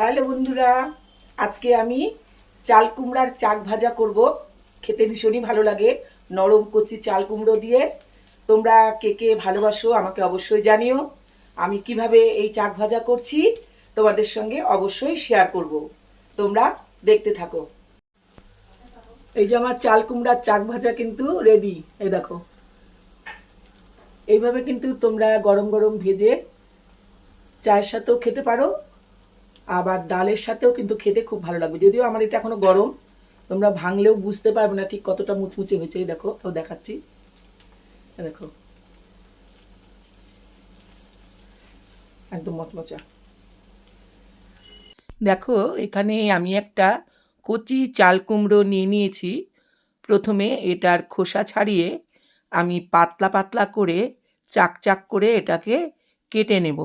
Hello বন্ধুরা, আজকে আমি চাল কুমড়ার চাক ভাজা করব। খেতে ভীষণই ভালো লাগে। নরম কচি চাল কুমড়ো দিয়ে। তোমরা কে কে ভালোবাসো আমাকে অবশ্যই জানিও। আমি কীভাবে এই চাক ভাজা করছি তোমাদের সঙ্গে অবশ্যই শেয়ার করব। তোমরা দেখতে থাকো। এই যে আমার চাল কুমড়ার চাক ভাজা কিন্তু রেডি এই দেখো। এইভাবে কিন্তু তোমরা গরম গরম ভেজে চায়ের সাথেও খেতে পারো। আবার ডালের সাথেও কিন্তু খেতে খুব ভালো লাগবে। যদিও আমার এটা এখনও গরম, তোমরা ভাঙলেও বুঝতে পারবে না ঠিক কতটা মুচমুচে হয়েছে, এই দেখো, তো দেখাচ্ছি। দেখো। একদম মচমচা। দেখো, এখানে আমি একটা কচি চাল কুমড়ো নিয়ে নিয়েছি। প্রথমে এটার খোসা ছাড়িয়ে আমি পাতলা পাতলা করে চাক চাক করে এটাকে কেটে নেব।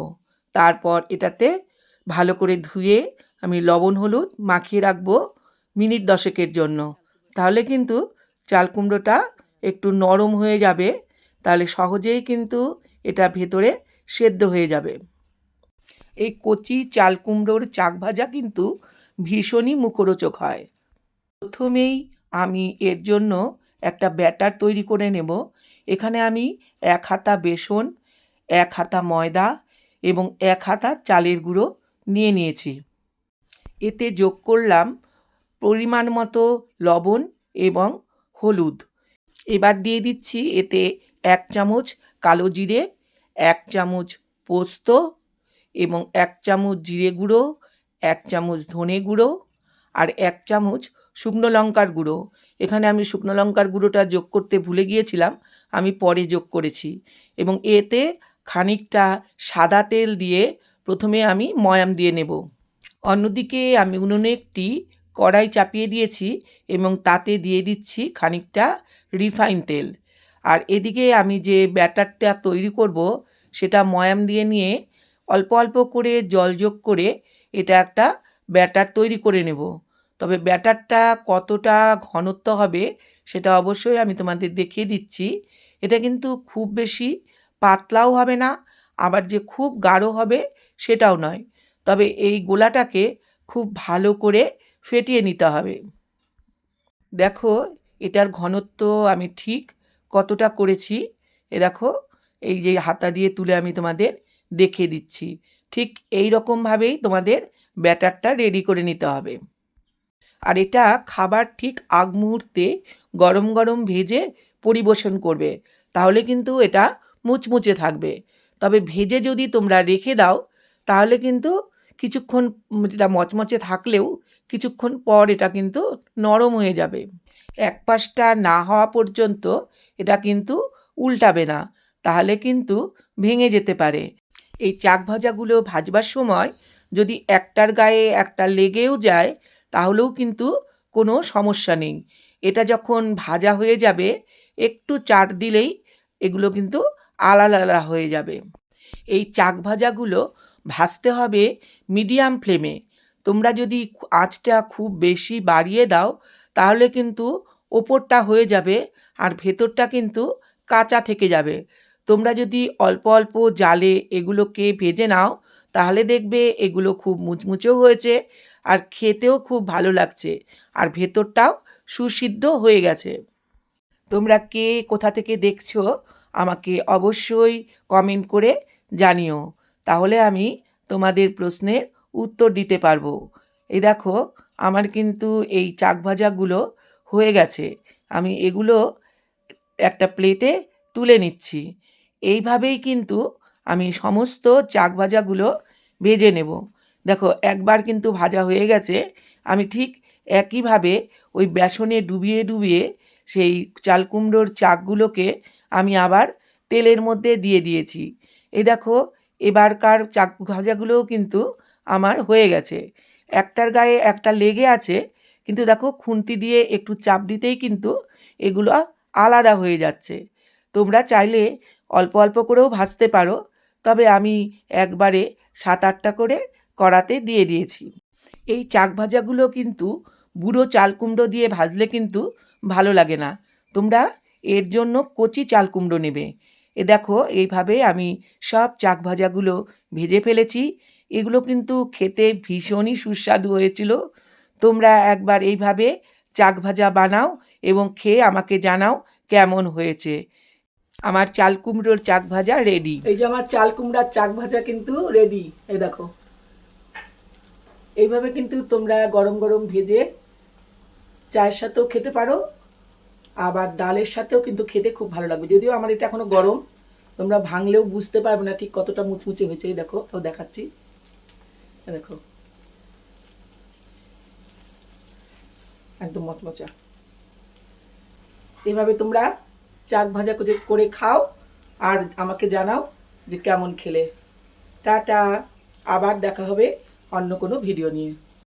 তারপর এটাতে ভালো করে ধুয়ে আমি লবণ, হলুদ মাখিয়ে রাখব মিনিট দশেকের জন্য। তাহলে কিন্তু চাল কুমড়োটা একটু নরম হয়ে যাবে, তাহলে সহজেই কিন্তু এটা ভেতরে সেদ্ধ হয়ে যাবে। এই কচি চাল কুমড়োর চাক ভাজা কিন্তু ভীষণই মুখরোচক হয়। প্রথমেই আমি এর জন্য একটা ব্যাটার তৈরি করে নেব। এখানে আমি এক হাতা বেসন, এক হাতা ময়দা এবং এক হাতা চালের গুঁড়ো নিয়ে নিয়েছি। এতে যোগ করলাম পরিমাণ মতো লবণ এবং হলুদ। এবার দিয়ে দিচ্ছি এতে এক চামচ কালো জিরে, এক চামচ পোস্ত এবং এক চামচ জিরে গুঁড়ো, এক চামচ ধনে গুঁড়ো আর এক চামচ শুকনো লঙ্কার গুঁড়ো। এখানে আমি শুকনো লঙ্কার গুঁড়োটা যোগ করতে ভুলে গিয়েছিলাম, আমি পরে যোগ করেছি এবং এতে খানিকটা সাদা তেল দিয়ে প্রথমে আমি ময়াম দিয়ে নেব। অন্যদিকে আমি উনুনে একটি কড়াই চাপিয়ে দিয়েছি এবং তাতে দিয়ে দিচ্ছি খানিকটা রিফাইন তেল। আর এদিকে আমি যে ব্যাটারটা তৈরি করব, সেটা ময়াম দিয়ে নিয়ে অল্প অল্প করে জল যোগ করে এটা একটা ব্যাটার তৈরি করে নেব। তবে ব্যাটারটা কতটা ঘনত্ব হবে, সেটা অবশ্যই আমি তোমাদের দেখিয়ে দিচ্ছি। এটা কিন্তু খুব বেশি পাতলাও হবে না, আবার যে খুব গাঢ় হবে সেটাও নয়। তবে এই গোলাটাকে খুব ভালো করে ফেটিয়ে নিতে হবে। দেখো, এটার ঘনত্ব আমি ঠিক কতটা করেছি। এ দেখো, এই যে হাতা দিয়ে তুলে আমি তোমাদের দেখিয়ে দিচ্ছি। ঠিক এই রকমভাবেই তোমাদের ব্যাটারটা রেডি করে নিতে হবে। আর এটা খাবার ঠিক আগ মুহূর্তে গরম গরম ভেজে পরিবেশন করবে। তাহলে কিন্তু এটা মুচমুচে থাকবে। তবে ভেজে যদি তোমরা রেখে দাও তাহলে কিন্তু কিছুক্ষণ এটা মচমচে থাকলেও কিছুক্ষণ পর এটা কিন্তু নরম হয়ে যাবে। এক পাশটা না হওয়া পর্যন্ত এটা কিন্তু উল্টাবে না, তাহলে কিন্তু ভেঙে যেতে পারে। এই চাক ভাজাগুলো ভাজবার সময় যদি একটার গায়ে একটা লেগেও যায়, তাহলেও কিন্তু কোনো সমস্যা নেই। এটা যখন ভাজা হয়ে যাবে, একটু চাট দিলেই এগুলো কিন্তু আলাদা আলাদা হয়ে যাবে। এই চাক ভাজাগুলো ভাজতে হবে মিডিয়াম ফ্লেমে। তোমরা যদি আঁচটা খুব বেশি বাড়িয়ে দাও, তাহলে কিন্তু ওপরটা হয়ে যাবে আর ভেতরটা কিন্তু কাঁচা থেকে যাবে। তোমরা যদি অল্প অল্প জালে এগুলোকে ভেজে নাও, তাহলে দেখবে এগুলো খুব মুচমুচেও হয়েছে আর খেতেও খুব ভালো লাগছে আর ভেতরটাও সুসিদ্ধ হয়ে গেছে। তোমরা কে কোথা থেকে দেখছ, আমাকে অবশ্যই কমেন্ট করে জানিও, তাহলে আমি তোমাদের প্রশ্নের উত্তর দিতে পারব। এই দেখো, আমার কিন্তু এই চাক ভাজাগুলো হয়ে গেছে। আমি এগুলো একটা প্লেটে তুলে নিচ্ছি। এইভাবেই কিন্তু আমি সমস্ত চাক ভাজাগুলো ভেজে নেব। দেখো, একবার কিন্তু ভাজা হয়ে গেছে। আমি ঠিক একইভাবে ওই বেসনে ডুবিয়ে ডুবিয়ে সেই চাল কুমড়োর চাকগুলোকে আমি আবার তেলের মধ্যে দিয়ে দিয়েছি। এই দেখো, এবারকার চাক ভাজাগুলোও কিন্তু আমার হয়ে গেছে। একটার গায়ে একটা লেগে আছে, কিন্তু দেখো খুন্তি দিয়ে একটু চাপ দিতেই কিন্তু এগুলো আলাদা হয়ে যাচ্ছে। তোমরা চাইলে অল্প অল্প করেও ভাজতে পারো, তবে আমি একবারে সাত আটটা করে কড়াতে দিয়ে দিয়েছি। এই চাক ভাজাগুলো কিন্তু বুড়ো চাল কুমড়ো দিয়ে ভাজলে কিন্তু ভালো লাগে না। তোমরা এর জন্য কচি চাল কুমড়ো নেবে। এ দেখো, এইভাবে আমি সব চাক ভাজাগুলো ভেজে ফেলেছি। এগুলো কিন্তু খেতে ভীষণই সুস্বাদু হয়েছিল। তোমরা একবার এইভাবে চাক ভাজা বানাও এবং খেয়ে আমাকে জানাও কেমন হয়েছে। আমার চাল কুমড়োর চাক ভাজা রেডি। এই যে আমার চাল কুমড়ার চাক ভাজা কিন্তু রেডি এই দেখো। এইভাবে কিন্তু তোমরা গরম গরম ভেজে চায়ের সাথেও খেতে পারো। আবার ডালের সাথেও কিন্তু খেতে খুব ভালো লাগবে। যদিও আমার এটা এখনও গরম, তোমরা ভাঙলেও বুঝতে পারবে না ঠিক কতটা মুচমুচে হয়েছে। দেখো তো দেখাচ্ছি। দেখো। একদম মচমচা। এভাবে তোমরা চাক ভাজা করে খাও আর আমাকে জানাও যে কেমন খেলে। টাটা, আবার দেখা হবে অন্য কোনো ভিডিও নিয়ে।